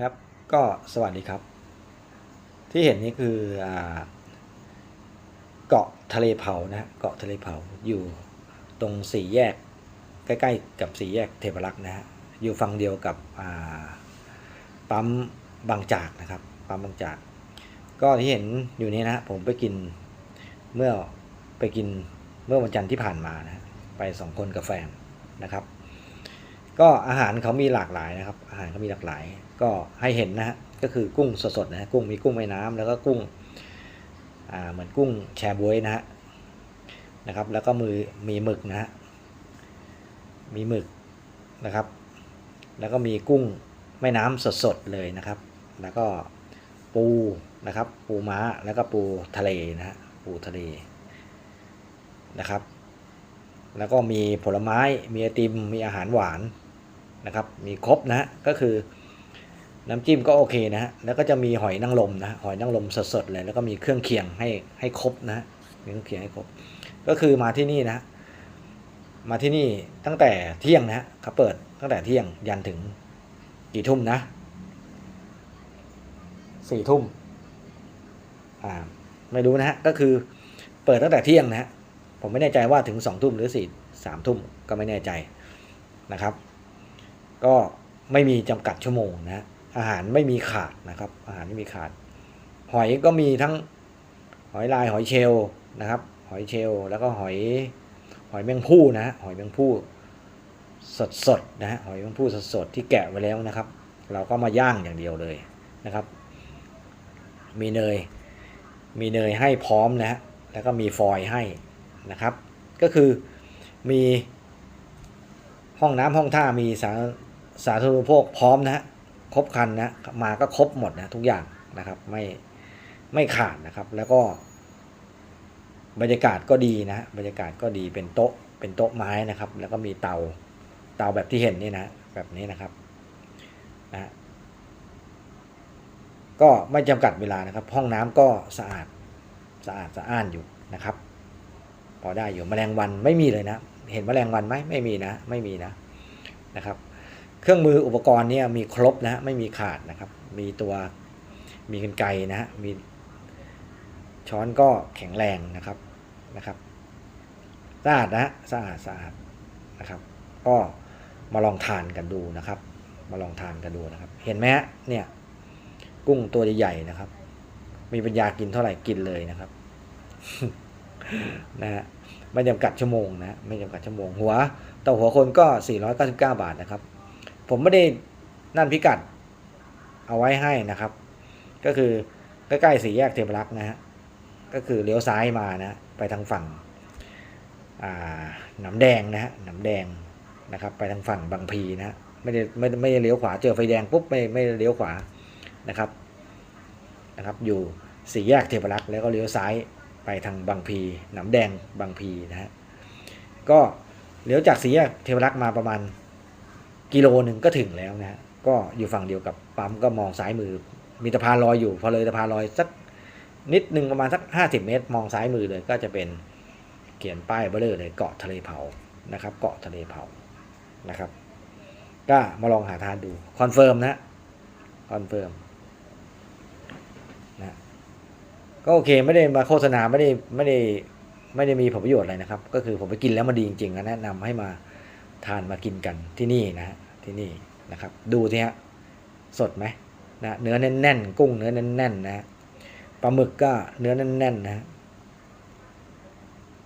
ครับก็สวัสดีครับ ที่เห็นนี่คืออเกาะทะเลเผานะเกาะทะเลเผาอยู่ตรงสี่แยกใกล้ๆ กับสี่แยกเทพรักษ์นะฮะอยู่ฝั่งเดียวกับปั๊มบางจากนะครับปั๊มบางจาก ก็ที่เห็นอยู่นี้นะผมไปกินเมื่อไปกินเมื่อวันจันทร์ที่ผ่านมานะไปสองคนกับแฟนนะครับ ก็อาหารเขามีหลากหลายนะครับ อาหารเขามีหลากหลาย ก็ให้เห็นนะฮะก็คือกุ้งสดๆนะกุ้งมีกุ้งแม่น้ำแล้วก็กุ้งอ่าเหมือนกุ้งแชบวยนะฮะนะครับ แล้วก็มือมีหมึกนะฮะมีหมึกนะครับ แล้วก็มีกุ้งแม่น้ำสดๆเลยนะครับ แล้วก็ปูนะครับ ปูม้าแล้วก็ปูทะเลนะฮะปูทะเลนะครับ แล้วก็มีผลไม้มีไอติมมีอาหารหวาน นะครับ มีครบนะฮะก็คือ น้ำจิ้มก็โอเคนะฮะ แล้วก็จะมีหอยนางรมนะฮะหอยนางรมสดๆเลย แล้วก็มีเครื่องเคียงให้ให้ครบนะฮะมีเครื่องเคียงให้ครบ ก็คือมาที่นี่นะฮะมาที่นี่ตั้งแต่เที่ยงนะฮะเขาเปิดตั้งแต่เที่ยงยันถึงกี่ทุ่มนะสี่ทุ่มอ่า ไม่รู้นะฮะ ก็คือเปิดตั้งแต่เที่ยงนะฮะ ผมไม่แน่ใจว่าถึงสองทุ่มหรือสี่สามทุ่มก็ไม่แน่ใจนะครับ ก็ไม่มีจำกัดชั่วโมงนะอาหารไม่มีขาดนะครับ อาหารไม่มีขาด หอยก็มีทั้งหอยลายหอยเชลนะครับ หอยเชลแล้วก็หอยหอยแมงผู้นะฮะหอยแมงผู้สดสดๆนะฮะหอยแมงผู้สดสดๆที่แกะไว้แล้วนะครับ เราก็มาย่างอย่างเดียวเลยนะครับ มีเนย มีเนยให้พร้อมนะฮะแล้วก็มีฟอยให้นะครับ ก็คือมีห้องน้ำห้องท่ามีสา สาธารณูปโภคพร้อมนะฮะครบครันนะมาก็ครบหมดนะทุกอย่างนะครับไม่ไม่ขาดนะครับ แล้วก็ บรรยากาศก็ดีนะฮะบรรยากาศก็ดีเป็นโต๊ะเป็นโต๊ะไม้นะครับ แล้วก็มีเตาเตาแบบที่เห็นนี่นะแบบนี้นะครับนะฮะก็ไม่จำกัดเวลานะครับ ห้องน้ำก็สะอาดสะอาดสะอ้านอยู่นะครับ พอได้อยู่แมลงวันไม่มีเลยนะ เห็นแมลงวันไหมไม่มีนะ ไม่มีนะนะครับ เครื่องมืออุปกรณ์เนี่ยมีครบนะฮะไม่มีขาดนะครับ มีตัวมีกันไกนะฮะมีช้อนก็แข็งแรงนะครับนะครับสะอาดนะฮะสะอาดสะอาดนะครับ ก็มาลองทานกันดูนะครับ มาลองทานกันดูนะครับ เห็นไหมฮะเนี่ยกุ้งตัวใหญ่ๆนะครับ มีปัญญากินเท่าไหร่กินเลยนะครับนะฮะไม่จำกัดชั่วโมงนะไม่จำกัดชั่วโมงหัวต่อหัวคนก็ 499 บาทนะครับ ผมไม่ได้นั่นพิกัดเอาไว้ให้นะครับ ก็คือใกล้ๆสี่แยกเทพรักษ์นะฮะก็คือเลี้ยวซ้ายมานะไปทางฝั่งหนำแดงนะฮะหนำแดงนะครับไปทางฝั่งบางพีนะฮะไม่ได้ไม่ไม่ได้เลี้ยวขวาเจอไฟแดงปุ๊บไม่ไม่เลี้ยวขวานะครับนะครับ อยู่สี่แยกเทพรักษ์แล้วก็เลี้ยวซ้ายไปทางบางพีหนำแดงบางพีนะฮะก็เลี้ยวจากสี่แยกเทวรักษ์มาประมาณ กิโลหนึ่งก็ถึงแล้วนะก็อยู่ฝั่งเดียวกับปั๊มก็มองซ้ายมือ มีสะพานลอยอยู่พอเลยสะพานลอยสักนิดหนึ่งประมาณสักห้าสิบเมตร มองซ้ายมือเลยก็จะเป็นเขียนป้ายเบลเลอร์เลยเกาะทะเลเผานะครับ เกาะทะเลเผานะครับ ก็มาลองหาทานดูคอนเฟิร์มนะคอนเฟิร์มนะก็โอเคไม่ได้มาโฆษณาไม่ได้ไม่ได้ไม่ได้มีผลประโยชน์อะไรนะครับ ก็คือผมไปกินแล้วมันดีจริงๆก็แนะนำให้มา ทานมากินกันที่นี่นะที่นี่นะครับ ดูทีฮะสดไหมนะเนื้อแน่นๆกุ้งเนื้อแน่นๆนะฮะปลาหมึกก็เนื้อแน่นๆนะฮะ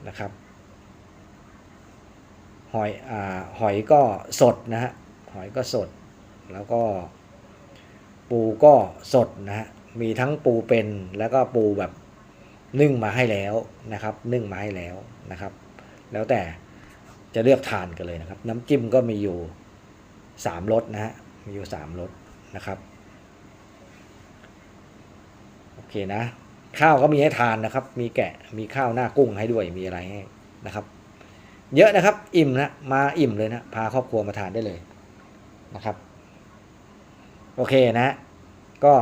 นะครับหอยอ่าหอยก็สดนะฮะหอยก็สด แล้วก็ ปูก็สดนะฮะมีทั้งปูเป็นแล้วก็ปูแบบนึ่งมาให้แล้วนะครับ นึ่งมาให้แล้วนะครับ แล้วแต่ จะเลือกทานกันเลยนะครับ น้ำจิ้มก็มีอยู่สามรสนะฮะมีอยู่สามรสนะครับโอเคนะ ข้าวก็มีให้ทานนะครับ มีแกะมีข้าวหน้ากุ้งให้ด้วยมีอะไรให้นะครับ เยอะนะครับ อิ่มนะมาอิ่มเลยนะพาครอบครัวมาทานได้เลยนะครับ โอเคนะก็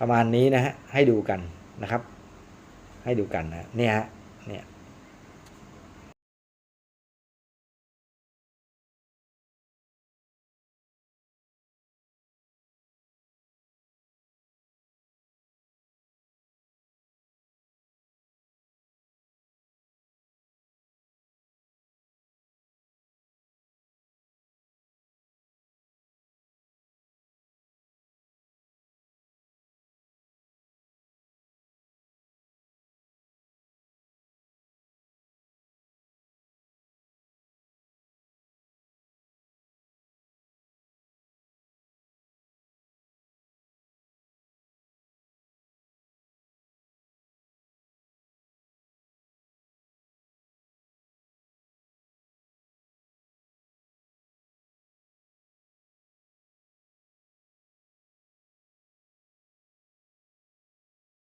ประมาณนี้นะฮะให้ดูกันนะครับ ให้ดูกันนะเนี่ยฮะ